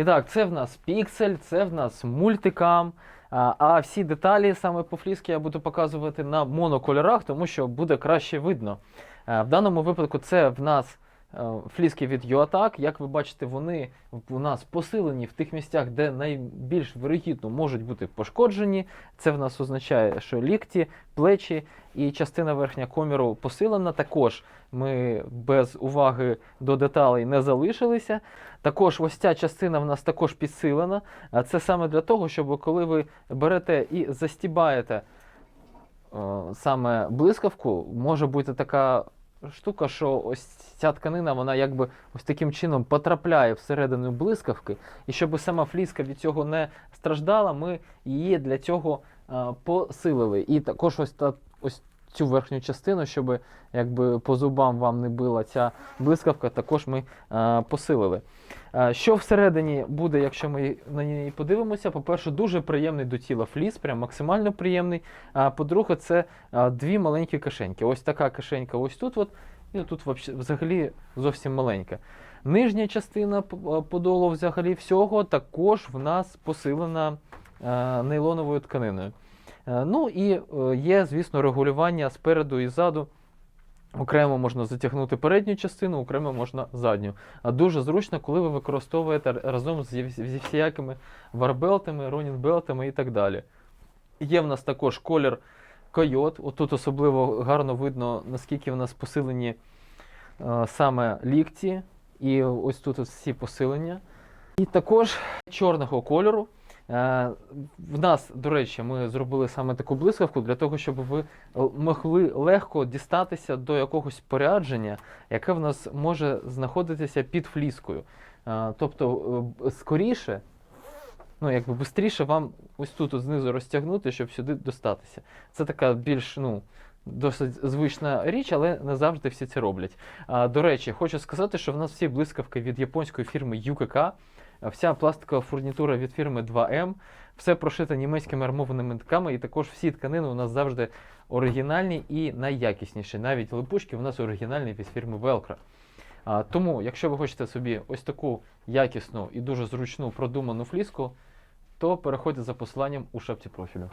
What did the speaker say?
І так, це в нас піксель, це в нас мультикам. А, всі деталі саме по фліскі я буду показувати на монокольорах, тому що буде краще видно. В даному випадку це в нас фліски від UATAC. Як ви бачите, вони у нас посилені в тих місцях, де найбільш вирогідно можуть бути пошкоджені. Це в нас означає, що лікті, плечі і частина верхня коміру посилена. Також ми без уваги до деталей не залишилися. Також ось ця частина в нас також підсилена. Це саме для того, щоб коли ви берете і застібаєте е, саме блискавку, може бути така штука, що ось ця тканина, вона якби ось таким чином потрапляє всередину блискавки. І щоб сама фліска від цього не страждала, ми її для цього е, посилили. І також ось та ось цю верхню частину, щоб якби по зубам вам не била ця блискавка, також ми е, посилили. Е, Що всередині буде, якщо ми на неї подивимося? По-перше, дуже приємний до тіла фліс, прям максимально приємний. А по-друге, це е, дві маленькі кишеньки. Ось така кишенька ось тут, от, і тут взагалі зовсім маленька. Нижня частина е, подолу взагалі всього також в нас посилена е, нейлоновою тканиною. Е, Ну і е, є, звісно, регулювання спереду і ззаду. Окремо можна затягнути передню частину, окремо можна задню. А дуже зручно, коли ви використовуєте разом зі, всякими варбелтами, ронінбелтами і так далі. Є в нас також колір койот. Отут особливо гарно видно, наскільки в нас посилені е, саме лікті, і ось тут ось всі посилення. І також чорного кольору. Е, В нас, до речі, ми зробили саме таку блискавку для того, щоб ви могли легко дістатися до якогось порядження, яке в нас може знаходитися під фліскою. Е, Тобто, е, скоріше, ну якби швидше вам ось тут от знизу розтягнути, щоб сюди достатися. Це така більш ну, досить звична річ, але не завжди всі це роблять. А, до речі, хочу сказати, що в нас всі блискавки від японської фірми UKK, вся пластикова фурнітура від фірми 2М, все прошите німецькими армованими тками, і також всі тканини у нас завжди оригінальні і найякісніші. Навіть липучки у нас оригінальні від фірми Velcro. А, тому, якщо ви хочете собі ось таку якісну і дуже зручну продуману фліску, то переходьте за посиланням у шапці профілю.